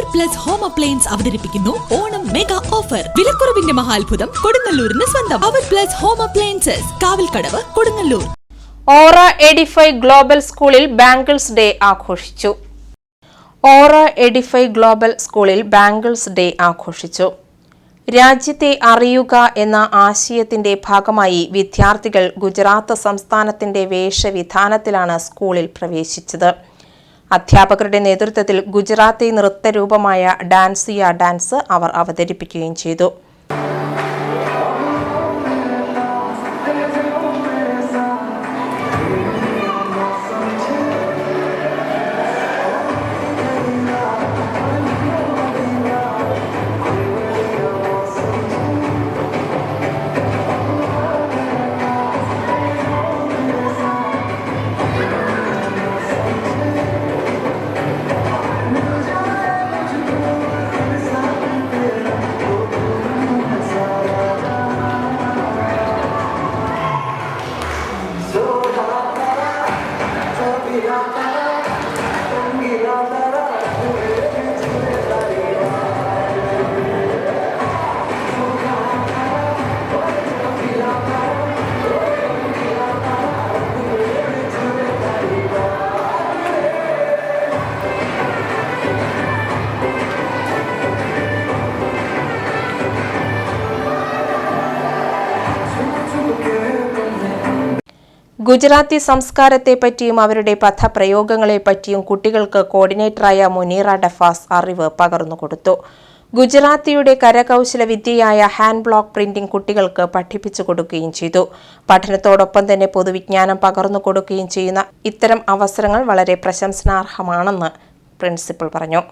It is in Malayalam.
പ്ലസ് ഹോം അപ്ലയൻസ് അവതരിപ്പിക്കുന്നു. ഓണം മെഗാ ഓഫർ വിലക്കുറവിന്റെ മഹാത്ഭുതം കൊടുങ്ങല്ലൂരിന് സ്വന്തം. Power Plus home appliances Kavalkadavu Kodungallur. Aura Edify Global സ്കൂളിൽ ബാങ്കിൾസ് ഡേ ആഘോഷിച്ചു. ഓറ എഡിഫൈ ഗ്ലോബൽ സ്കൂളിൽ ബാങ്കിൾസ് ഡേ ആഘോഷിച്ചു. രാജ്യത്തെ അറിയുക എന്ന ആശയത്തിന്റെ ഭാഗമായി വിദ്യാർത്ഥികൾ ഗുജറാത്ത് സംസ്ഥാനത്തിന്റെ വേഷവിധാനത്തിലാണ് സ്കൂളിൽ പ്രവേശിച്ചത്. അധ്യാപകരുടെ നേതൃത്വത്തിൽ ഗുജറാത്തി നൃത്തരൂപമായ ഡാൻസിയ ഡാൻസ് അവർ അവതരിപ്പിക്കുകയും ചെയ്തു. Thank. ഗുജറാത്തി സംസ്കാരത്തെപ്പറ്റിയും അവരുടെ പദപ്രയോഗങ്ങളെപ്പറ്റിയും കുട്ടികൾക്ക് കോർഡിനേറ്ററായ മുനീറ ഡഫാസ് അറിവ് പകർന്നുകൊടുത്തു ഗുജറാത്തിയുടെ കരകൗശല വിദ്യയായ ഹാൻഡ് ബ്ലോക്ക് പ്രിന്റിംഗ് കുട്ടികൾക്ക് പഠിപ്പിച്ചു കൊടുക്കുകയും ചെയ്തു. പഠനത്തോടൊപ്പം തന്നെ പൊതുവിജ്ഞാനം പകർന്നു കൊടുക്കുകയും ചെയ്യുന്ന ഇത്തരം അവസരങ്ങൾ വളരെ പ്രശംസനാർഹമാണെന്ന് പ്രിൻസിപ്പൽ പറഞ്ഞു.